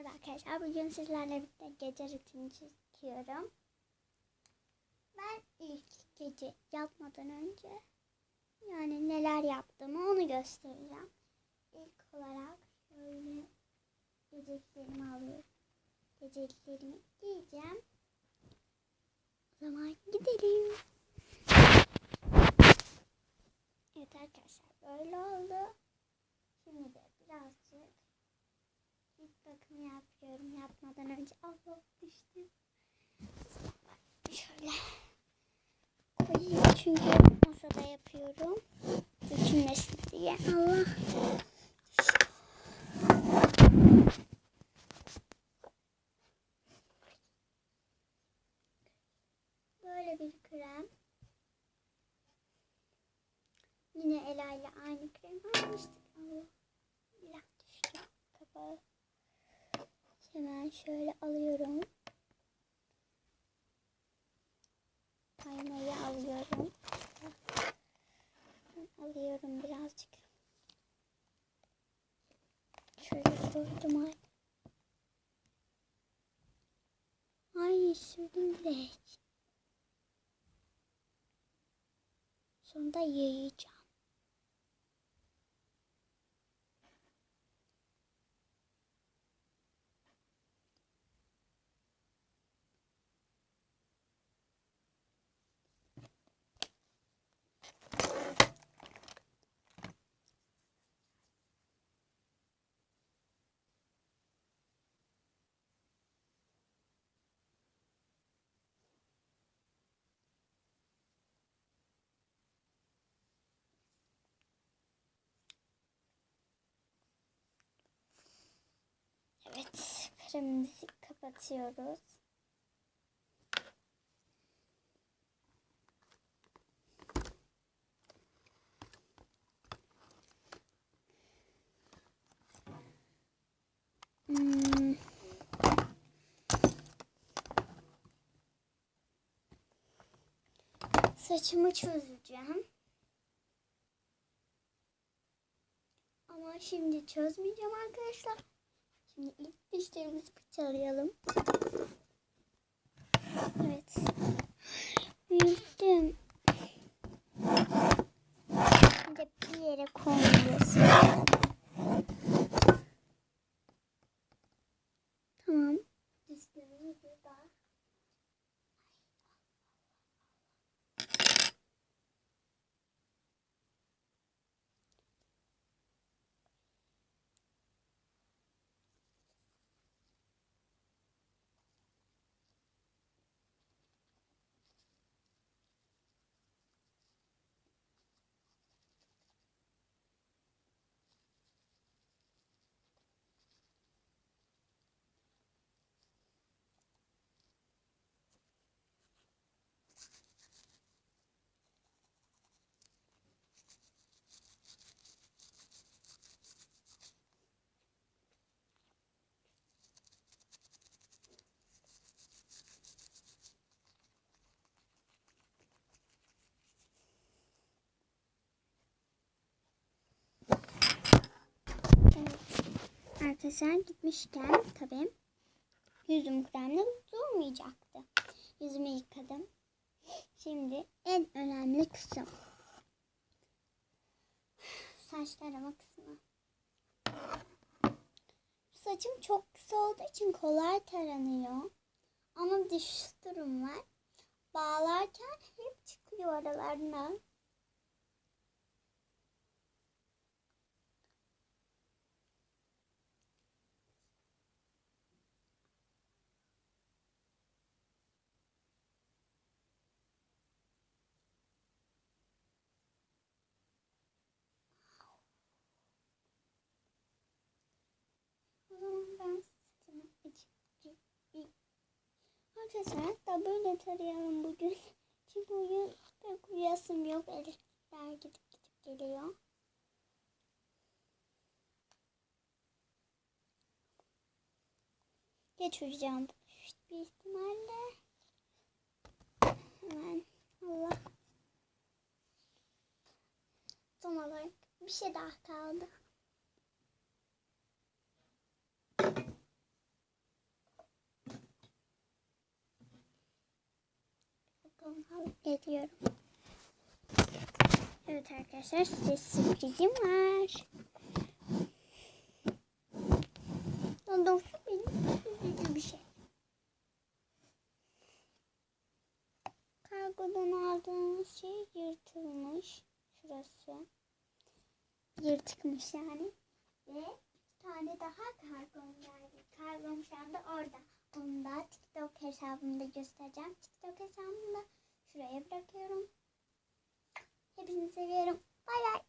Merhaba arkadaşlar. Bugün sizlerle birlikte gece rutini çekiyorum. Ben ilk gece yatmadan önce yani neler yaptığımı onu göstereceğim. İlk olarak şöyle geceliklerimi alıyorum. Geceliklerimi giyeceğim. O zaman gidelim. Evet arkadaşlar böyle oldu. Şimdi de bakımı yapıyorum. Yapmadan önce Allah düştü. Şöyle koyayım çünkü masada yapıyorum. Dökülmesin diye. Allah. Böyle bir krem. Yine Ela ile aynı krem almıştık. Allah. Biraz düştü kapağı. Hemen şöyle alıyorum. Aynayı alıyorum. Alıyorum birazcık. Şöyle koydum ay. Ay sürdüm bile. Sonra da yayacağım. Evet, kremimizi kapatıyoruz. Hmm. Saçımı çözeceğim. Ama şimdi çözmeyeceğim arkadaşlar. Şimdi ilk dişlerimizi fırçalayalım. Evet. Büyüttüm. Bir yere koyuyorsun. Arkadaşlar gitmişken tabii yüzüm kremle durmayacaktı. Yüzümü yıkadım. Şimdi en önemli kısım. Saç tarama kısmı. Saçım çok kısa olduğu için kolay taranıyor. Ama bir şu durum var. Bağlarken hep çıkıyor aralarından. O zaman ben saçımı açıp Arkadaşlar böyle tarayalım bugün. Çünkü bugün pek uyuyasım yok. Elektrikler gidip gidip geliyor. Geç uyuyacağım bir ihtimalle. Hemen Allah. Son olarak bir şey daha kaldı. Geliyorum. Evet arkadaşlar size sürprizim var. Daha doğrusu benim üzücü bir şey. Kargodan aldığımız şey yırtılmış. Şurası. Yırtıkmış yani. Ve bir tane daha kargom geldi. Kargom şu anda orada. Da TikTok hesabımda göstereceğim. TikTok hesabımda şuraya bırakıyorum. Hepinizi seviyorum. Bay bay.